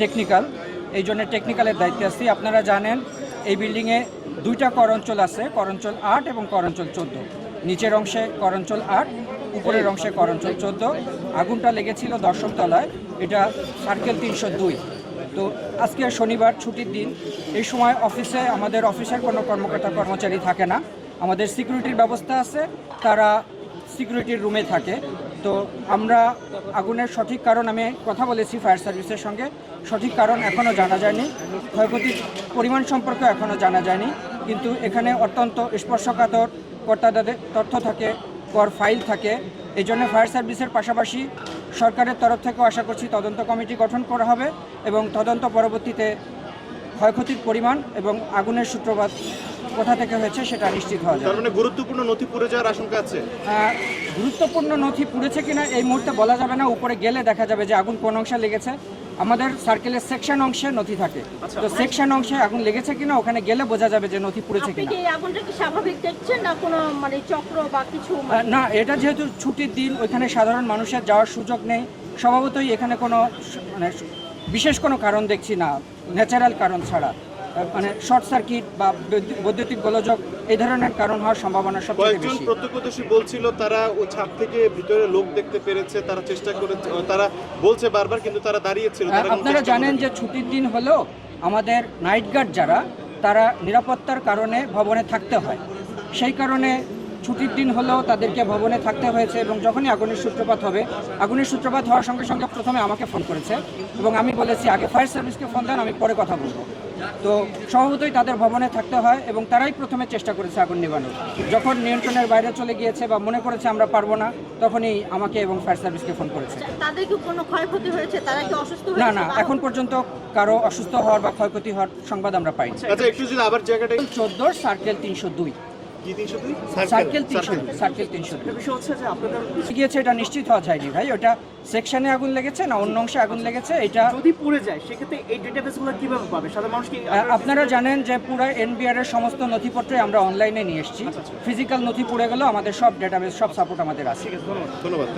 Technical এই জন্য টেকনিক্যালের দায়িত্বে আছি। আপনারা জানেন, এই বিল্ডিংয়ে দুইটা কর অঞ্চল আছে, করঞ্চল আট এবং কর অঞ্চল চোদ্দ। নিচের অংশে কর অঞ্চল আট, উপরের অংশে করঞ্চল চোদ্দ। আগুনটা লেগেছিল দশম তলায়, এটা সার্কেল তিনশো দুই। তো আজকে শনিবার, ছুটির দিন। এই সময় অফিসে আমাদের অফিসের কোনো কর্মকর্তা, কর্মচারী থাকে না। আমাদের সিকিউরিটির ব্যবস্থা আছে, তারা সিকিউরিটির রুমে থাকে। তো আমরা আগুনের সঠিক কারণ আমি কথা বলেছি ফায়ার সার্ভিসের সঙ্গে। সঠিক কারণ এখনও জানা যায়নি। ক্ষয়ক্ষতির পরিমাণ সম্পর্কে এখনও জানা যায়নি। কিন্তু এখানে অত্যন্ত স্পর্শকাতর কর্তাদের তথ্য থাকে, কর ফাইল থাকে। এই জন্য ফায়ার সার্ভিসের পাশাপাশি সরকারের তরফ থেকেও আশা করছি তদন্ত কমিটি গঠন করা হবে এবং তদন্ত পরবর্তীতে ক্ষয়ক্ষতির পরিমাণ এবং আগুনের সূত্রপাত কোথা থেকে হয়েছে সেটা নিশ্চিত হওয়া যাবে। তার মানে গুরুত্বপূর্ণ নথি পুড়ে যাওয়ার আশঙ্কা আছে? গুরুত্বপূর্ণ নথি পুড়েছে কিনা এই মুহূর্তে বলা যাবে না। উপরে গেলে দেখা যাবে যে আগুন কোন অংশে লেগেছে। আমাদের সার্কেলের সেকশন অংশে নথি থাকে। তো সেকশন অংশে আগুন লেগেছে কিনা ওখানে গেলে বোঝা যাবে যে নথি পুড়েছে আপনি কিনা। আগুনটা কি স্বাভাবিক দেখছেন না কোনো মানে চক্র বা কিছু? না এটা যেহেতু ছুটির দিন ওইখানে সাধারণ মানুষের যাওয়ার সুযোগ নেই। স্বভাবতই এখানে কোনো মানে বিশেষ কোনো কারণ দেখছি না। ন্যাচারাল কারণ ছাড়া। মানে শর্ট সার্কিট বা বৈদ্যুতিক গোলযোগ এই ধরনের কারণ হওয়ার সম্ভাবনা সব কয়েকজন প্রত্যক্ষদর্শী বলছিল তারা ও ছাদ থেকে ভিতরে লোক দেখতে পেরেছে তারা চেষ্টা করে তারা বলছে বারবার কিন্তু তারা দাঁড়িয়েছিল তারা আপনারা জানেন যে ছুটির দিন হলেও আমাদের নাইট গার্ড যারা তারা নিরাপত্তার কারণে ভবনে থাকতে হয়। সেই কারণে ছুটির দিন হলেও তাদেরকে ভবনে থাকতে হয়েছে এবং যখনই আগুনের সূত্রপাত হবে আগুনের সূত্রপাত হওয়ার সঙ্গে সঙ্গে প্রথমে আমাকে ফোন করেছে এবং আমি বলেছি আগে ফায়ার সার্ভিসকে ফোন দেন আমি পরে কথা বলব। তো স্বভাবতই তাদের ভবনে থাকতে হয় এবং তারাই প্রথমে চেষ্টা করেছে আগুন নেভানোর। যখন নিয়ন্ত্রণের বাইরে চলে গিয়েছে বা মনে করেছে আমরা পারব না তখনই আমাকে এবং ফায়ার সার্ভিসকে ফোন করেছে। তাদের কি কোনো ক্ষয়ক্ষতি হয়েছে? তারা কি অসুস্থ না না এখন পর্যন্ত কারও অসুস্থ হওয়ার বা ক্ষয়ক্ষতি হওয়ার সংবাদ আমরা পাইনি। আচ্ছা একটু যদি আবার জায়গাটা চোদ্দ সার্কেল তিনশো তিনশো দুই। সার্কেল তিনশো সার্কেল তিনশো দুই। গিয়েছে এটা নিশ্চিত হওয়া যায়নি ভাই। ওটা সেকশনে আগুন লেগেছে না অন্য অংশে আগুন লেগেছে? এটা যদি পড়ে যায় সেক্ষেত্রে এই ডেটাবেসগুলো কীভাবে পাবে? সাধারণ মানুষ কি আপনারা জানেন যে পুরো এনবিআর এর সমস্ত নথিপত্র আমরা অনলাইনে নিয়ে এসেছি। ফিজিক্যাল নথি পড়ে গেলেও আমাদের সব ডেটাবেস সব সাপোর্ট আমাদের আছে। ধন্যবাদ।